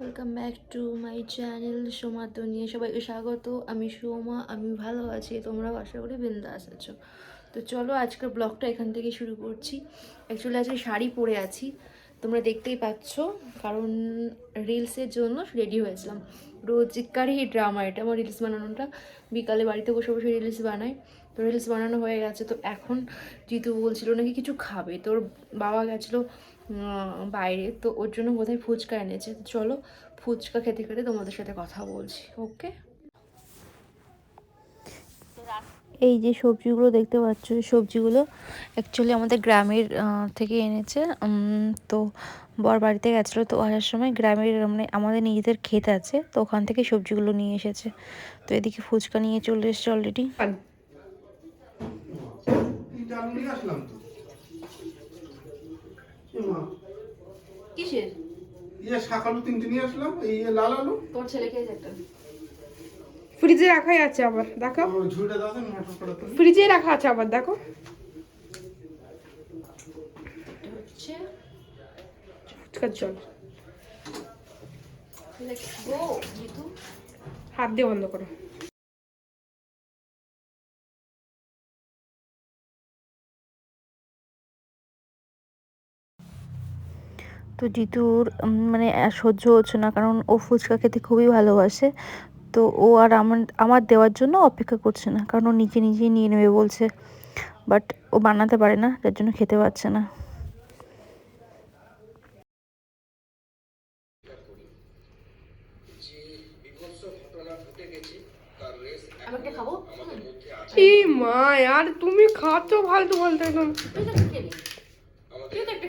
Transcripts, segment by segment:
Welcome back to my channel Soma তো নিয়ে সবাইকে স্বাগত। আমি সোমা, আমি ভালো আছি, তোমরাও আশা করি বিন্দাস আছো। তো চলো আজকের ব্লগটা এখান থেকে শুরু করছি। অ্যাকচুয়ালি আজকে শাড়ি পরে আছি। তোমরা দেখতেই পাচ্ছ, কারণ রিলসের জন্য রেডি হয়েছিলাম। রোজকারই ড্রামা এটা আমার রিলস বানানোটা। বিকালে বাড়িতে বসে বসে রিলস বানাই। তো রিলস বানানো হয়ে গেছে তো এখন জিতু বলছিল নাকি কিছু খাবে। তোর বাবা গেছিল বাইরে তো ওর জন্য বোধহয় ফুচকা এনেছে। চলো ফুচকা খেতে খেতে তোমাদের সাথে কথা বলছি ওকে? এই যে সবজিগুলো দেখতে পাচ্ছ এই সবজিগুলো অ্যাকচুয়ালি আমাদের গ্রামের থেকে এনেছে। তো বর বাড়িতে গেছিল তো আসার সময় গ্রামের মানে আমাদের নিজেদের ক্ষেত আছে তো ওখান থেকে সবজিগুলো নিয়ে এসেছে। তো এদিকে ফুচকা নিয়ে চলে এসেছে অলরেডি তিনটে আলু নিয়ে আসলাম তো এ মা, কিসের? ইয়ে শাক আলু তিনটে নিয়ে আসলাম এই ইয়ে লাল আলু। তোমার ছেলে খেয়েছে একটা। ফ্রিজে রাখাই আছে আবার দেখো। ফ্রিজে রাখা আছে আবার দেখো। ফুচকার জল। হাত দিয়ে বন্ধ করো। তো জিতুর মানে সহ্য হচ্ছে না, কারণ ও ফুচকা খেতে খুবই ভালোবাসে। তো ও আর আমার আমার দেওয়ার জন্য অপেক্ষা করছে না, কারণ ও নিজে নিজেই নিয়ে নেবে বলছে। বাট ও বানাতে পারে না যার জন্য খেতে পারছে না। আমি একটা খাব ই মা, আর তুমি খাচ্ছ ফালতু ফালতু একদম তুই তো খেয়ে নে। তুই তো একটা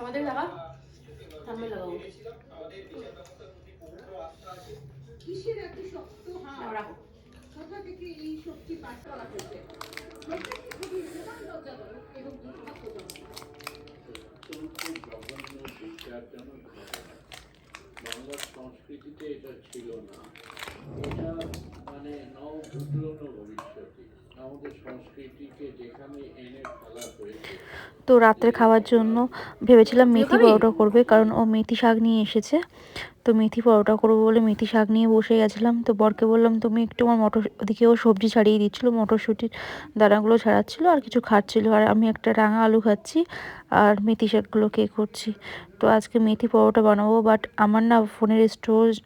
আমাদের লাগা সামনে লাগাবো নাও, রাখো। বাংলার সংস্কৃতিতে এটা ছিল না। এটা মানে নব পুরনো ভবিষ্যতে আমাদের সংস্কৃতিকে যেখানে এনে ফেলা হয়েছে তো রাত্রে খাওয়ার জন্য ভেবেছিলাম মেথি পরোটা করবে কারণ ও মেথি শাক নিয়ে এসেছে। তো মেথি পরোটা করব বলে মেথি শাক নিয়ে বসে গেছিলাম। তো বরকে বললাম, তুমি একটু আমার মটর ওদিকে ও সবজি ছাড়িয়ে দিচ্ছিল, মটরশুঁটির দানাগুলো ছাড়াচ্ছিলো আর কিছু খাচ্ছিলো। আর আমি একটা রাঙা আলু খাচ্ছি আর মেথি শাকগুলো কে করছি। তো আজকে মেথি পরোটা বানাবো বাট আমার না ফোনের স্টোরেজ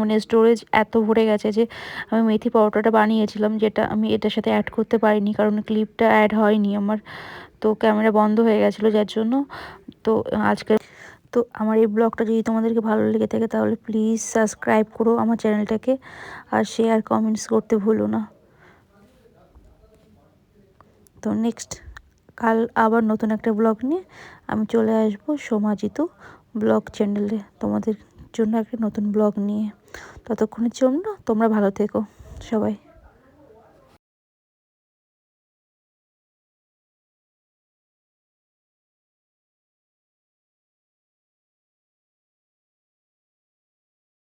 মানে স্টোরেজ এত ভরে গেছে যে আমি মেথি পরোটাটা বানিয়েছিলাম, যেটা আমি এটার সাথে অ্যাড করতে পারিনি কারণ ক্লিপটা অ্যাড হয়নি আমার। তো ক্যামেরা বন্ধ হয়ে গেছিল যার জন্য। তো আজকে তো আমার এই ব্লগটা যদি তোমাদেরকে ভালো লেগে থাকে তাহলে প্লিজ সাবস্ক্রাইব করো আমার চ্যানেলটাকে আর শেয়ার কমেন্টস করতে ভুলো না। তো নেক্সট কাল আবার নতুন একটা ব্লগ নিয়ে আমি চলে আসব সোমাজিতু ব্লগ চ্যানেলে তোমাদের জন্য একটা নতুন ব্লগ নিয়ে। ততক্ষণের জন্য তোমরা ভালো থেকো সবাই।